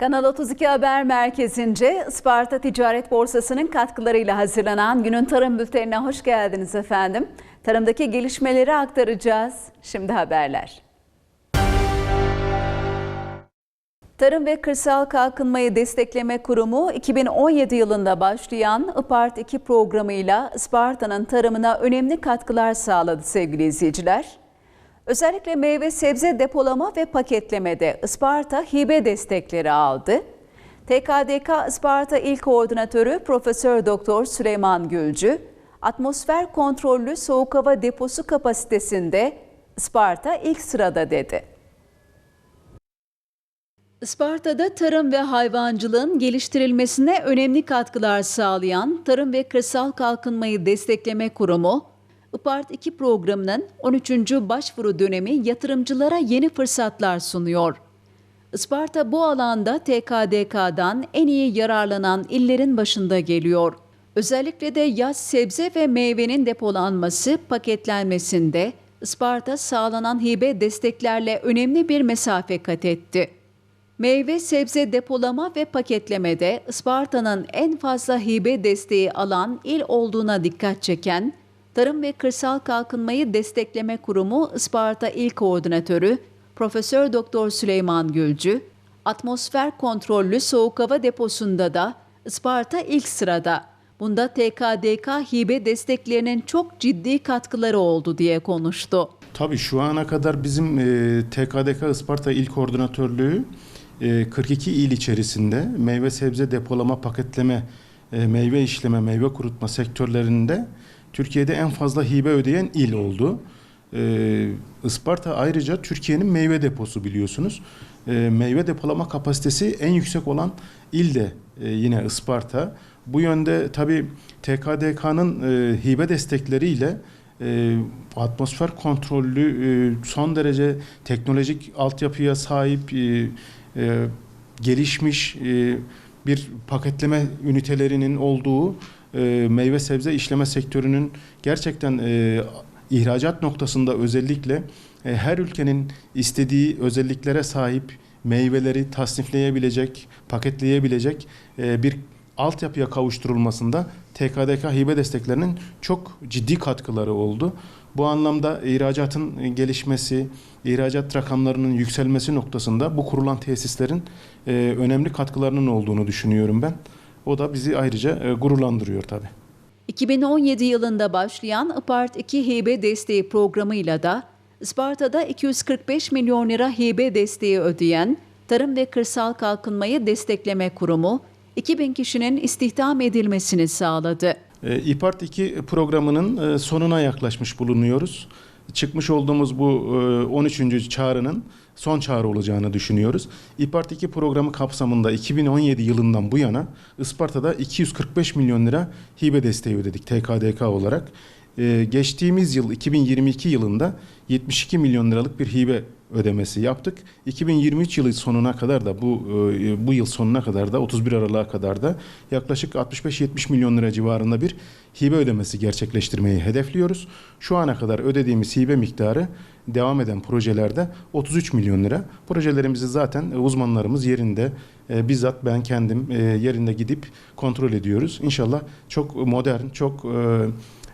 Kanal 32 Haber Merkezi'nce Isparta Ticaret Borsası'nın katkılarıyla hazırlanan günün tarım bültenine hoş geldiniz efendim. Tarımdaki gelişmeleri aktaracağız. Şimdi haberler. Tarım ve Kırsal Kalkınmayı Destekleme Kurumu 2017 yılında başlayan IPART 2 programıyla Isparta'nın tarımına önemli katkılar sağladı sevgili izleyiciler. Özellikle meyve sebze depolama ve paketlemede Isparta hibe destekleri aldı. TKDK Isparta İl Koordinatörü Profesör Doktor Süleyman Gülcü, atmosfer kontrollü soğuk hava deposu kapasitesinde Isparta ilk sırada dedi. Isparta'da tarım ve hayvancılığın geliştirilmesine önemli katkılar sağlayan Tarım ve Kırsal Kalkınmayı Destekleme Kurumu, IPART 2 programının 13. başvuru dönemi yatırımcılara yeni fırsatlar sunuyor. Isparta bu alanda TKDK'dan en iyi yararlanan illerin başında geliyor. Özellikle de yaz sebze ve meyvenin depolanması, paketlenmesinde Isparta sağlanan hibe desteklerle önemli bir mesafe kat etti. Meyve sebze depolama ve paketlemede Isparta'nın en fazla hibe desteği alan il olduğuna dikkat çeken Tarım ve Kırsal Kalkınmayı Destekleme Kurumu Isparta İl Koordinatörü Profesör Doktor Süleyman Gülcü, atmosfer kontrollü soğuk hava deposunda da Isparta ilk sırada. Bunda TKDK hibe desteklerinin çok ciddi katkıları oldu diye konuştu. Tabii şu ana kadar bizim e, TKDK Isparta İl Koordinatörlüğü e, 42 il içerisinde meyve sebze depolama, paketleme, e, meyve işleme, meyve kurutma sektörlerinde Türkiye'de en fazla hibe ödeyen il oldu. E, Isparta ayrıca Türkiye'nin meyve deposu biliyorsunuz. E, meyve depolama kapasitesi en yüksek olan il de e, yine Isparta. Bu yönde tabii TKDK'nın e, hibe destekleriyle e, atmosfer kontrollü e, son derece teknolojik altyapıya sahip e, e, gelişmiş e, bir paketleme ünitelerinin olduğu e, meyve sebze işleme sektörünün gerçekten e, ihracat noktasında özellikle e, her ülkenin istediği özelliklere sahip meyveleri tasnifleyebilecek, paketleyebilecek e, bir altyapıya kavuşturulmasında TKDK hibe desteklerinin çok ciddi katkıları oldu. Bu anlamda ihracatın gelişmesi, ihracat rakamlarının yükselmesi noktasında bu kurulan tesislerin e, önemli katkılarının olduğunu düşünüyorum ben. O da bizi ayrıca e, gururlandırıyor tabii. 2017 yılında başlayan IPART 2 hibe desteği programıyla da Isparta'da 245 milyon lira hibe desteği ödeyen Tarım ve Kırsal Kalkınmayı Destekleme Kurumu 2000 kişinin istihdam edilmesini sağladı. E, İPART 2 programının e, sonuna yaklaşmış bulunuyoruz. Çıkmış olduğumuz bu e, 13. çağrının son çağrı olacağını düşünüyoruz. İPART 2 programı kapsamında 2017 yılından bu yana Isparta'da 245 milyon lira hibe desteği ödedik TKDK olarak. E, geçtiğimiz yıl 2022 yılında 72 milyon liralık bir hibe ödemesi yaptık. 2023 yılı sonuna kadar da bu e, bu yıl sonuna kadar da 31 Aralık'a kadar da yaklaşık 65-70 milyon lira civarında bir hibe ödemesi gerçekleştirmeyi hedefliyoruz. Şu ana kadar ödediğimiz hibe miktarı devam eden projelerde 33 milyon lira. Projelerimizi zaten uzmanlarımız yerinde e, bizzat ben kendim e, yerinde gidip kontrol ediyoruz. İnşallah çok modern, çok e,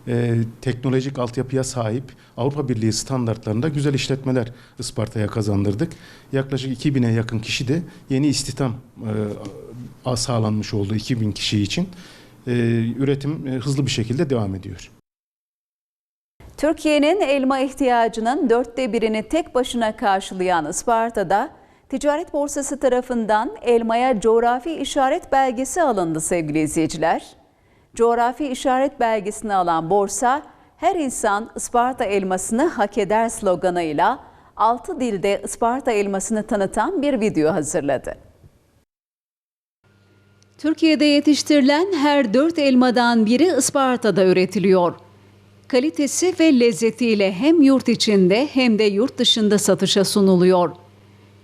e, teknolojik altyapıya sahip Avrupa Birliği standartlarında güzel işletmeler Isparta'ya kazandırdık. Yaklaşık 2000'e yakın kişi de yeni istihdam e, sağlanmış oldu 2000 kişi için. E, üretim e, hızlı bir şekilde devam ediyor. Türkiye'nin elma ihtiyacının dörtte birini tek başına karşılayan Isparta'da Ticaret Borsası tarafından elmaya coğrafi işaret belgesi alındı sevgili izleyiciler. Coğrafi işaret belgesini alan borsa, her insan Isparta elmasını hak eder sloganıyla 6 dilde Isparta elmasını tanıtan bir video hazırladı. Türkiye'de yetiştirilen her 4 elmadan biri Isparta'da üretiliyor. Kalitesi ve lezzetiyle hem yurt içinde hem de yurt dışında satışa sunuluyor.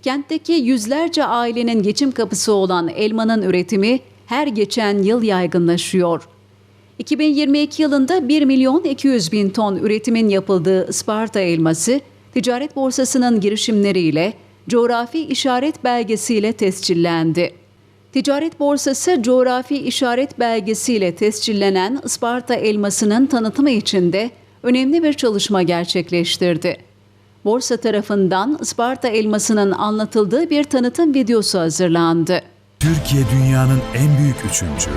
Kentteki yüzlerce ailenin geçim kapısı olan elmanın üretimi her geçen yıl yaygınlaşıyor. 2022 yılında 1 milyon 200 bin ton üretimin yapıldığı Isparta elması, ticaret borsasının girişimleriyle coğrafi işaret belgesiyle tescillendi. Ticaret borsası coğrafi işaret belgesiyle tescillenen Isparta elmasının tanıtımı için de önemli bir çalışma gerçekleştirdi. Borsa tarafından Isparta elmasının anlatıldığı bir tanıtım videosu hazırlandı. Türkiye dünyanın en büyük üçüncü.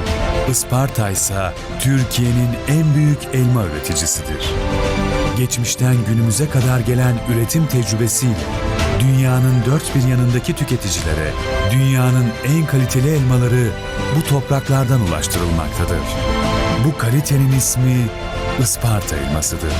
Isparta ise Türkiye'nin en büyük elma üreticisidir. Geçmişten günümüze kadar gelen üretim tecrübesiyle dünyanın dört bir yanındaki tüketicilere dünyanın en kaliteli elmaları bu topraklardan ulaştırılmaktadır. Bu kalitenin ismi Isparta elmasıdır.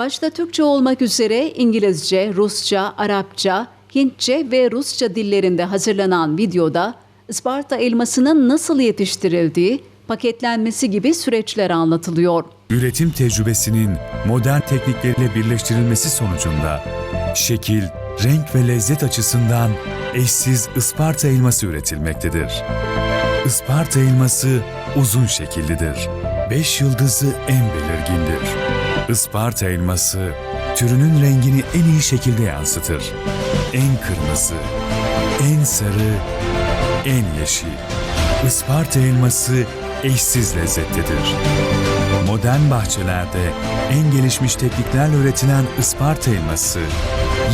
Başta Türkçe olmak üzere İngilizce, Rusça, Arapça, Hintçe ve Rusça dillerinde hazırlanan videoda Isparta elmasının nasıl yetiştirildiği, paketlenmesi gibi süreçler anlatılıyor. Üretim tecrübesinin modern teknikleriyle birleştirilmesi sonucunda şekil, renk ve lezzet açısından eşsiz Isparta elması üretilmektedir. Isparta elması uzun şekillidir. Beş yıldızı en belirgindir. Isparta elması türünün rengini en iyi şekilde yansıtır. En kırmızı, en sarı, en yeşil. Isparta elması eşsiz lezzetlidir. Modern bahçelerde en gelişmiş tekniklerle üretilen Isparta elması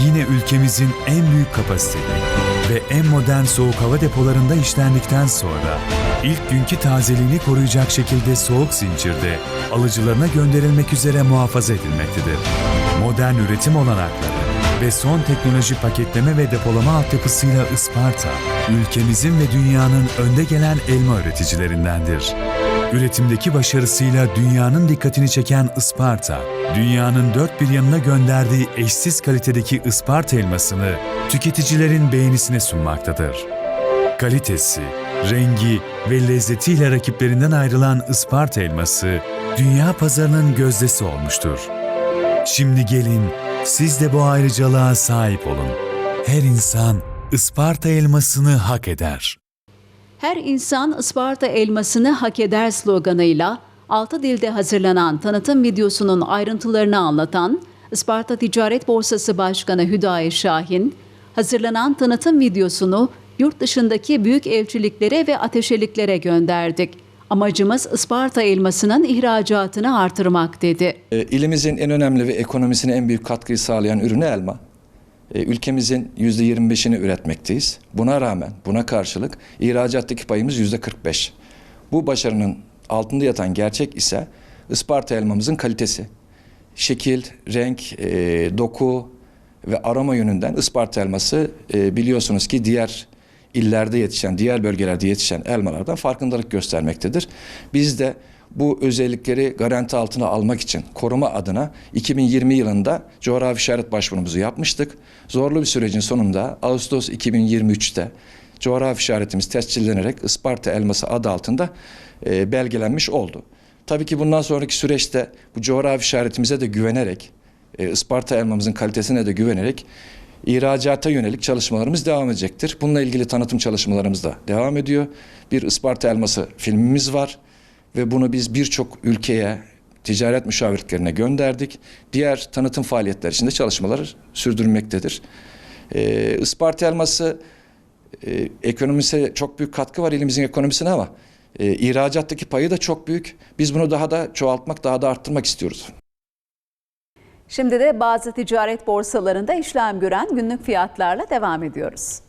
yine ülkemizin en büyük kapasiteli ve en modern soğuk hava depolarında işlendikten sonra ilk günkü tazeliğini koruyacak şekilde soğuk zincirde alıcılarına gönderilmek üzere muhafaza edilmektedir. Modern üretim olanakları ve son teknoloji paketleme ve depolama altyapısıyla Isparta, ülkemizin ve dünyanın önde gelen elma üreticilerindendir. Üretimdeki başarısıyla dünyanın dikkatini çeken Isparta, dünyanın dört bir yanına gönderdiği eşsiz kalitedeki Isparta elmasını tüketicilerin beğenisine sunmaktadır. Kalitesi, rengi ve lezzetiyle rakiplerinden ayrılan Isparta elması, dünya pazarının gözdesi olmuştur. Şimdi gelin, siz de bu ayrıcalığa sahip olun. Her insan Isparta elmasını hak eder. Her insan Isparta elmasını hak eder sloganıyla altı dilde hazırlanan tanıtım videosunun ayrıntılarını anlatan Isparta Ticaret Borsası Başkanı Hüdayi Şahin, hazırlanan tanıtım videosunu yurt dışındaki büyük elçiliklere ve ateşeliklere gönderdik. Amacımız Isparta elmasının ihracatını artırmak dedi. E, İlimizin en önemli ve ekonomisine en büyük katkıyı sağlayan ürünü elma. E, Ülkemizin %25'ini üretmekteyiz. Buna rağmen, buna karşılık ihracattaki payımız %45. Bu başarının altında yatan gerçek ise Isparta elmamızın kalitesi. Şekil, renk, e, doku ve aroma yönünden Isparta elması e, biliyorsunuz ki diğer illerde yetişen, diğer bölgelerde yetişen elmalardan farkındalık göstermektedir. Biz de bu özellikleri garanti altına almak için koruma adına 2020 yılında coğrafi işaret başvurumuzu yapmıştık. Zorlu bir sürecin sonunda Ağustos 2023'te coğrafi işaretimiz tescillenerek Isparta elması adı altında e, belgelenmiş oldu. Tabii ki bundan sonraki süreçte bu coğrafi işaretimize de güvenerek, e, Isparta elmamızın kalitesine de güvenerek ihracata yönelik çalışmalarımız devam edecektir. Bununla ilgili tanıtım çalışmalarımız da devam ediyor. Bir Isparta elması filmimiz var ve bunu biz birçok ülkeye, ticaret müşavirliklerine gönderdik. Diğer tanıtım faaliyetler için de çalışmalar sürdürülmektedir. Ee, Isparta elması e, ekonomisine çok büyük katkı var elimizin ekonomisine ama e, ihracattaki payı da çok büyük. Biz bunu daha da çoğaltmak, daha da arttırmak istiyoruz. Şimdi de bazı ticaret borsalarında işlem gören günlük fiyatlarla devam ediyoruz.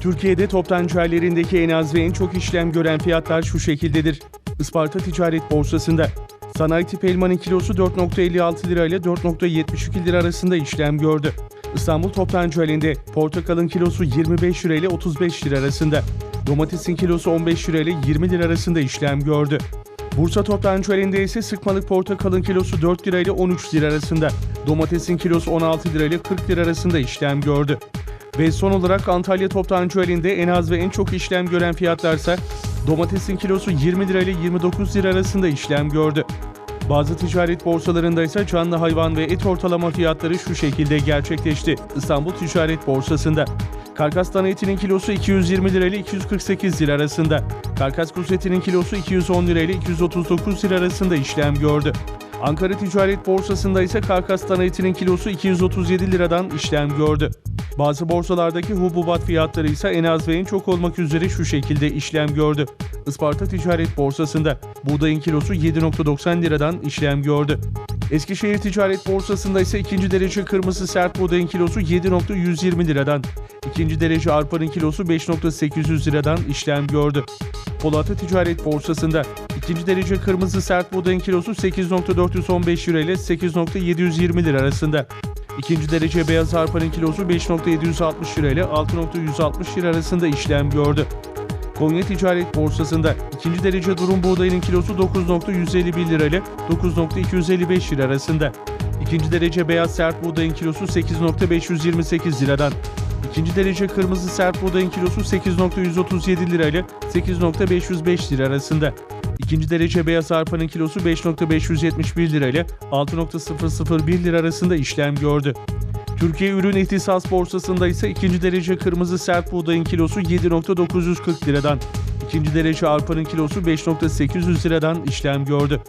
Türkiye'de toptancılarındaki en az ve en çok işlem gören fiyatlar şu şekildedir. Isparta Ticaret Borsası'nda sanayi tip elmanın kilosu 4.56 lira ile 4.72 lira arasında işlem gördü. İstanbul Toptancı halinde portakalın kilosu 25 lira ile 35 lira arasında. Domatesin kilosu 15 lira ile 20 lira arasında işlem gördü. Bursa Toptancı halinde ise sıkmalık portakalın kilosu 4 lira ile 13 lira arasında. Domatesin kilosu 16 lira ile 40 lira arasında işlem gördü. Ve son olarak Antalya Toptancı halinde en az ve en çok işlem gören fiyatlarsa domatesin kilosu 20 lira ile 29 lira arasında işlem gördü. Bazı ticaret borsalarında ise canlı hayvan ve et ortalama fiyatları şu şekilde gerçekleşti. İstanbul Ticaret Borsası'nda Karkas dana etinin kilosu 220 lira ile 248 lira arasında. Karkas kuzu etinin kilosu 210 lira ile 239 lira arasında işlem gördü. Ankara Ticaret Borsası'nda ise karkas dana etinin kilosu 237 liradan işlem gördü. Bazı borsalardaki hububat fiyatları ise en az ve en çok olmak üzere şu şekilde işlem gördü. Isparta Ticaret Borsası'nda buğdayın kilosu 7.90 liradan işlem gördü. Eskişehir Ticaret Borsası'nda ise ikinci derece kırmızı sert buğdayın kilosu 7.120 liradan, ikinci derece arpanın kilosu 5.800 liradan işlem gördü. Polatlı Ticaret Borsası'nda ikinci derece kırmızı sert buğdayın kilosu 8.415 lira ile 8.720 lira arasında. İkinci derece beyaz arpanın kilosu 5.760 lira ile 6.160 lira arasında işlem gördü. Konya Ticaret Borsası'nda ikinci derece durum buğdayının kilosu 9.151 lira ile 9.255 lira arasında. İkinci derece beyaz sert buğdayın kilosu 8.528 liradan. İkinci derece kırmızı sert buğdayın kilosu 8.137 lira ile 8.505 lira arasında. İkinci derece beyaz arpanın kilosu 5.571 lira ile 6.001 lira arasında işlem gördü. Türkiye Ürün İhtisas Borsası'nda ise ikinci derece kırmızı sert buğdayın kilosu 7.940 liradan, ikinci derece arpanın kilosu 5.800 liradan işlem gördü.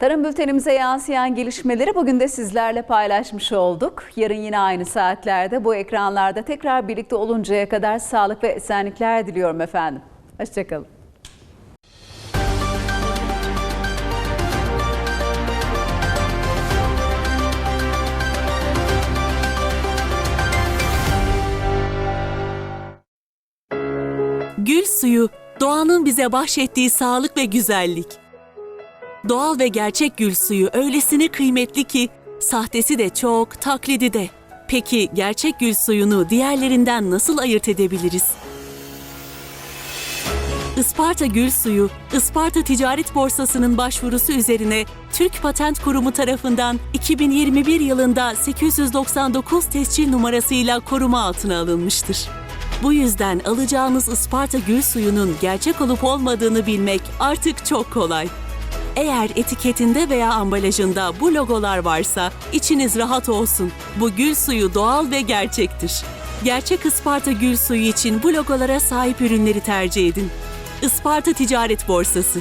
Tarım bültenimize yansıyan gelişmeleri bugün de sizlerle paylaşmış olduk. Yarın yine aynı saatlerde bu ekranlarda tekrar birlikte oluncaya kadar sağlık ve esenlikler diliyorum efendim. Hoşçakalın. Gül suyu, doğanın bize bahşettiği sağlık ve güzellik. Doğal ve gerçek gül suyu öylesine kıymetli ki sahtesi de çok, taklidi de. Peki gerçek gül suyunu diğerlerinden nasıl ayırt edebiliriz? Isparta Gül Suyu, Isparta Ticaret Borsası'nın başvurusu üzerine Türk Patent Kurumu tarafından 2021 yılında 899 tescil numarasıyla koruma altına alınmıştır. Bu yüzden alacağınız Isparta Gül Suyu'nun gerçek olup olmadığını bilmek artık çok kolay. Eğer etiketinde veya ambalajında bu logolar varsa içiniz rahat olsun. Bu gül suyu doğal ve gerçektir. Gerçek Isparta gül suyu için bu logolara sahip ürünleri tercih edin. Isparta Ticaret Borsası